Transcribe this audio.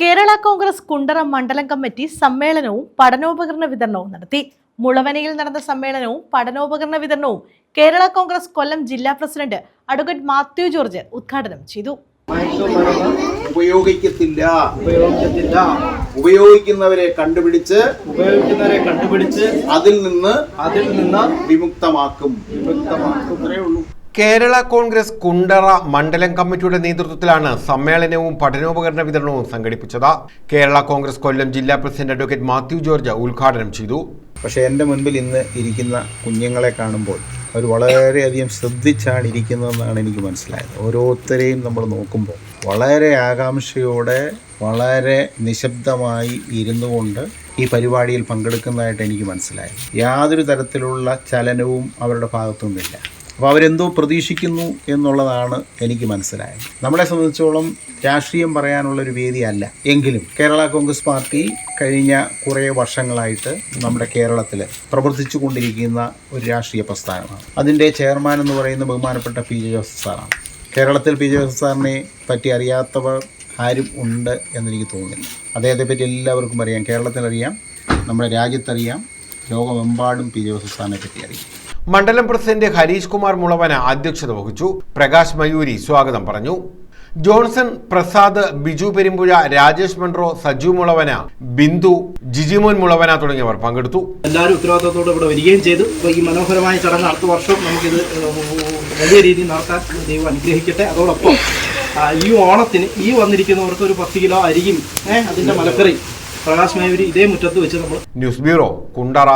കേരള കോൺഗ്രസ് കുണ്ടറ മണ്ഡലം കമ്മിറ്റി സമ്മേളനവും പഠനോപകരണ വിതരണവും നടത്തി. മുളവനയിൽ നടന്ന സമ്മേളനവും പഠനോപകരണ വിതരണവും കേരള കോൺഗ്രസ് കൊല്ലം ജില്ലാ പ്രസിഡന്റ് അഡ്വക്കേറ്റ് മാത്യു ജോർജ് ഉദ്ഘാടനം ചെയ്തു. ഉപയോഗിക്കത്തില്ല. ഉപയോഗിക്കത്തില്ല. ഉപയോഗിക്കുന്നവരെ കണ്ടുപിടിച്ച് ഉപയോഗിക്കുന്നവരെ കണ്ടുപിടിച്ച് അതിൽ നിന്ന് അതിൽ നിന്ന് വിമുക്തമാക്കും. വിമുക്തമാക്കും. അത്രേ ഉള്ളൂ. കേരള കോൺഗ്രസ് കുണ്ടറ മണ്ഡലം കമ്മിറ്റിയുടെ നേതൃത്വത്തിലാണ് സമ്മേളനവും പഠനോപകരണ വിതരണവും സംഘടിപ്പിച്ചത്. കേരള കോൺഗ്രസ് കൊല്ലം ജില്ലാ പ്രസിഡന്റ് അഡ്വക്കേറ്റ് മാത്യു ജോർജ് ഉദ്ഘാടനം ചെയ്തു. പക്ഷേ എന്റെ മുൻപിൽ ഇന്ന് ഇരിക്കുന്ന കുഞ്ഞുങ്ങളെ കാണുമ്പോൾ അവർ വളരെയധികം ശ്രദ്ധിച്ചാണ് ഇരിക്കുന്നതെന്നാണ് എനിക്ക് മനസ്സിലായത്. ഓരോരുത്തരെയും നമ്മൾ നോക്കുമ്പോൾ വളരെ ആകാംക്ഷയോടെ വളരെ നിശബ്ദമായി ഇരുന്നു കൊണ്ട് ഈ പരിപാടിയിൽ പങ്കെടുക്കുന്നതായിട്ട് എനിക്ക് മനസ്സിലായി. യാതൊരു തരത്തിലുള്ള ചലനവും അവരുടെ ഭാഗത്തുനിന്നില്ല. അപ്പോൾ അവരെന്തോ പ്രതീക്ഷിക്കുന്നു എന്നുള്ളതാണ് എനിക്ക് മനസ്സിലായത്. നമ്മളെ സംബന്ധിച്ചോളം രാഷ്ട്രീയം പറയാനുള്ളൊരു വേദിയല്ല. എങ്കിലും കേരള കോൺഗ്രസ് പാർട്ടി കഴിഞ്ഞ കുറേ വർഷങ്ങളായിട്ട് നമ്മുടെ കേരളത്തിൽ പ്രവർത്തിച്ചു കൊണ്ടിരിക്കുന്ന ഒരു രാഷ്ട്രീയ പ്രസ്ഥാനമാണ്. അതിന്റെ ചെയർമാൻ എന്ന് പറയുന്ന ബഹുമാനപ്പെട്ട പി ജെ ജോസഫ് സാറാണ്. കേരളത്തിൽ പി ജെ ജോസഫ് സാറിനെ പറ്റി അറിയാത്തവർ ആരും ഉണ്ട് എന്നെനിക്ക് തോന്നുന്നില്ല. അദ്ദേഹത്തെ പറ്റി എല്ലാവർക്കും അറിയാം. കേരളത്തിലറിയാം നമ്മുടെ രാജ്യത്തറിയാം ലോകമെമ്പാടും പി ജെ ജോസഫ് സാറിനെ പറ്റി അറിയാം. മണ്ഡലം പ്രസിഡന്റ് ഹരീഷ് കുമാർ മുളവന അധ്യക്ഷത വഹിച്ചു. പ്രകാശ് മയൂരി സ്വാഗതം പറഞ്ഞു. ജോൺസൺ പ്രസാദ് ബിജു പെരുമ്പുഴ രാജേഷ് മൺട്രോ സജു മുളവന ബിന്ദു ജിജിമോൻ മുളവന തുടങ്ങിയവർ പങ്കെടുത്തു. എല്ലാവരും ഉത്തരവാദിത്തത്തോടെ ഇവിടെ വരികയും ചെയ്തു. അപ്പോൾ ഈ മനോഹരമായ ചടങ്ങ് അടുത്ത വർഷം നമുക്കിത് വലിയ രീതിയിൽ നടത്താൻ ദൈവം അനുഗ്രഹിക്കട്ടെ. അതോടൊപ്പം ഈ ഓണത്തിന് ഈ വന്നിരിക്കുന്നവർക്ക് ഒരു പത്ത് കിലോ അരിയും അതിന്റെ അതിന്റെ മലക്കറി പ്രകാശ് മേവരി ഇതേ മുറ്റത്ത് വെച്ച് നമ്മൾ ന്യൂസ് ബ്യൂറോ കുണ്ടറ.